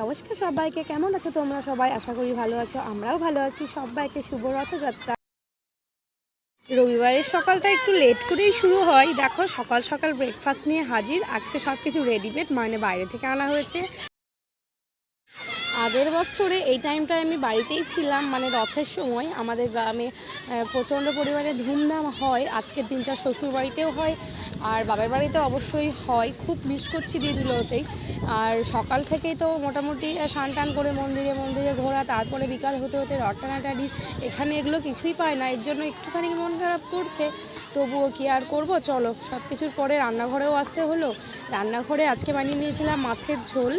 নমস্কার সবাইকে, কেমন আছো তোমরা সবাই? আশা করি ভালো আছো, আমরাও ভালো আছি। সবাইকে শুভ রথযাত্রা। রবিবারের সকালটা একটু লেট করেই শুরু হয়। দেখো, সকাল সকাল ব্রেকফাস্ট নিয়ে হাজির। আজকে সব কিছু রেডিমেড মানে বাইরে থেকে আনা হয়েছে। আগের বছরে এই টাইমটায় আমি বাড়িতেই ছিলাম মানে রথের সময় আমাদের গ্রামে প্রচণ্ড পরিমাণে ধুমধাম হয়। আজকের দিনটা শ্বশুর বাড়িতেও হয় আর বাবার বাড়িতে অবশ্যই হয়। খুব মিস করছি দিনগুলোতেই। আর সকাল থেকেই তো মোটামুটি স্নান টান করে মন্দিরে মন্দিরে ঘোরা, তারপরে বিকাল হতে হতে রথ টানাটানি, এখানে এগুলো কিছুই পায় না। এর জন্য একটুখানি মন খারাপ করছে। তবুও কি আর করব? চলো সব কিছুর পরে রান্নাঘরেও আসতে হলো। রান্নাঘরে আজকে বানিয়ে নিয়েছিলাম মাছের ঝোল।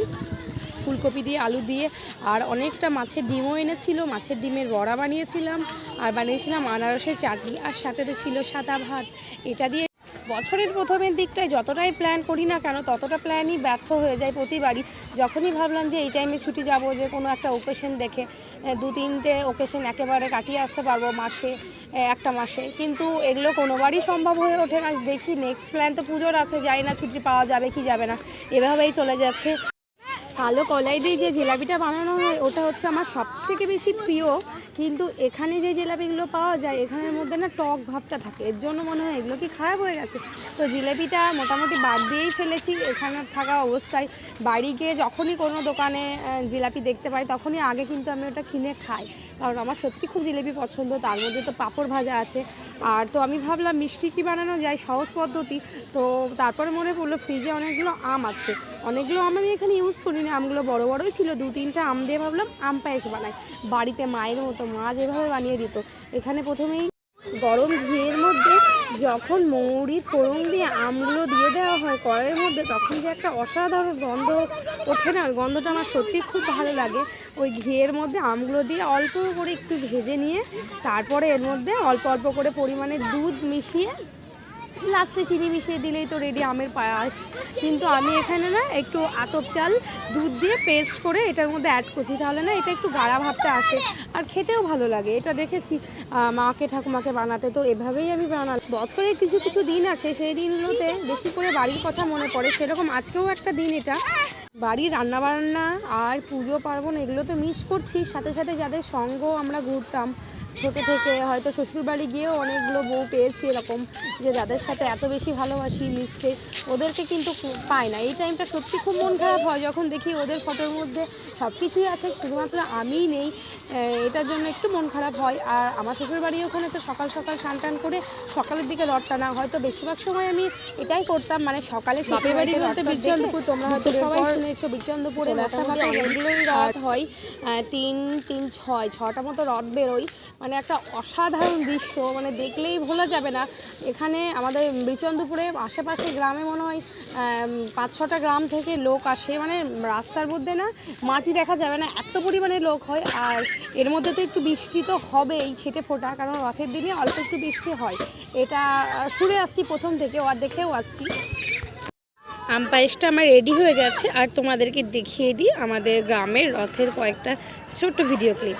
ফুলকপি দিয়ে, আলু দিয়ে, আর অনেকটা মাছের ডিমও এনেছিল। মাছের ডিমের বড়া বানিয়েছিলাম, আর বানিয়েছিলাম আনারসের চাটনি, আর সাথে ছিল সাদা ভাত। এটা দিয়ে বছরের প্রথমের দিকটায় যতটাই প্ল্যান করি না কেন, ততটা প্ল্যানই ব্যর্থ হয়ে যায় প্রতিবারই। যখনই ভাবলাম যে এই টাইমে ছুটি যাব, যে কোনো একটা ওকেশন দেখে দু তিনটে ওকেশন একেবারে কাটিয়ে আসতে পারব মাসে একটা মাসে। কিন্তু এগুলো কোনোবারই সম্ভব হয়ে ওঠে না। দেখি নেক্সট প্ল্যান তো পুজোর আছে, জানি না ছুটি পাওয়া যাবে কি যাবে না। এভাবেই চলে যাচ্ছে। কালো কলাই দিয়ে যে জিলাপিটা বানানো হয়, ওটা হচ্ছে আমার সব থেকে বেশি প্রিয়। কিন্তু এখানে যে জিলাপিগুলো পাওয়া যায়, এখানের মধ্যে না টক ভাবটা থাকে। এর জন্য মনে হয় এগুলো কি খারাপ হয়ে গেছে? তো জিলাপিটা মোটামুটি বাদ দিয়েই ফেলেছি এখানে থাকা অবস্থায়। বাড়ি গিয়ে যখনই কোনো দোকানে জিলাপি দেখতে পাই, তখনই আগে কিন্তু আমি ওটা কিনে খাই। কারণ আমার সত্যি খুব জিলেপি পছন্দ, তার মধ্যে তো পাঁপড় ভাজা আছে। আর তো আমি ভাবলাম মিষ্টি কি বানানো যায়, সহজ পদ্ধতি। তো তারপরে মনে পড়ল ফ্রিজে অনেকগুলো আম আছে। অনেকগুলো আম আমি এখানে ইউজ করিনি। আমগুলো বড় বড়ই ছিল, দু তিনটা আম দিয়ে ভাবলাম আম পায়েস বানাই। বাড়িতে মায়ের মতো মা যেভাবে বানিয়ে দিত। এখানে প্রথমেই গরম ঘিয়ের মধ্যে যখন মৌরি, ফোড়ন দিয়ে আমগুলো দিয়ে দেওয়া হয় কড়াইয়ের মধ্যে, তখন যে একটা অসাধারণ গন্ধ ওঠে না, ওই গন্ধটা আমার সত্যি খুব ভালো লাগে। ওই ঘিয়ের মধ্যে আমগুলো দিয়ে অল্প করে একটু ভেজে নিয়ে, তারপরে এর মধ্যে অল্প অল্প করে পরিমাণে দুধ মিশিয়ে লাস্টে চিনি মিশিয়ে দিলেই তো রেডি আমের পায়াস। কিন্তু আমি এখানে না একটু আতপ চাল, দুধ দিয়ে পেস্ট করে এটার মধ্যে অ্যাড করছি। তাহলে না এটা একটু গাড়া ভাবটা আসে। আর খেতেও ভালো লাগে। এটা দেখেছি মাকে, ঠাকুমাকে বানাতে। তো এভাবেই আমি বানালাম। বছরে কিছু কিছু দিন আসে, সেই দিনগুলোতে বেশি করে বাড়ির কথা মনে পড়ে। সেরকম আজকেও একটা দিন এটা। বাড়ির রান্নাবান্না আর পুজো, পার্বণ এগুলো তো মিস করছি। সাথে সাথে যাদের সঙ্গ আমরা ঘুরতাম, ছোট থেকে হয়তো শ্বশুরবাড়ি গিয়েও অনেকগুলো বউ পেয়েছি এরকম, যে যাদের সাথে এত বেশি ভালোবাসি মিশতে ওদেরকে কিন্তু পাই না। এই টাইমটা সত্যি খুব মন খারাপ হয় যখন দেখি ওদের ফটোর মধ্যে সব কিছুই আছে শুধুমাত্র আমিই নেই। এটার জন্য একটু মন খারাপ হয়। আর আমার শ্বশুরবাড়ি ওখানে তো সকাল সকাল স্নান টান করে সকালের দিকে রথ টানা হয়তো বেশিরভাগ সময় আমি এটাই করতাম। মানে সকালে বাপের বাড়ি বলতে বীরচন্দ্রপুর তোমরা হয়তো সবাই শুনেছো বীরচন্দ্রপুরে অনেকগুলোই রথ হয় তিন তিন ছয় ছটা মতো রথ বেরোয়। মানে একটা অসাধারণ দৃশ্য মানে দেখলেই ভোলা যাবে না। এখানে আমাদের বীরচন্দ্রপুরে আশেপাশে গ্রামে মনে হয় পাঁচ ছটা গ্রাম থেকে লোক আসে। মানে রাস্তার মধ্যে না মাটি দেখা যাবে না, এত পরিমাণে লোক হয়। আর এর মধ্যে তো একটু বৃষ্টি তো হবেই ছেটে ফোটা, কারণ রথের দিনে অল্প একটু বৃষ্টি হয়। এটা শুনে আসছি প্রথম থেকে আর দেখেও আসছি। আম পায়েসটা আমার রেডি হয়ে গেছে। আর তোমাদেরকে দেখিয়ে দিই আমাদের গ্রামের রথের কয়েকটা ছোট্ট ভিডিও ক্লিপ।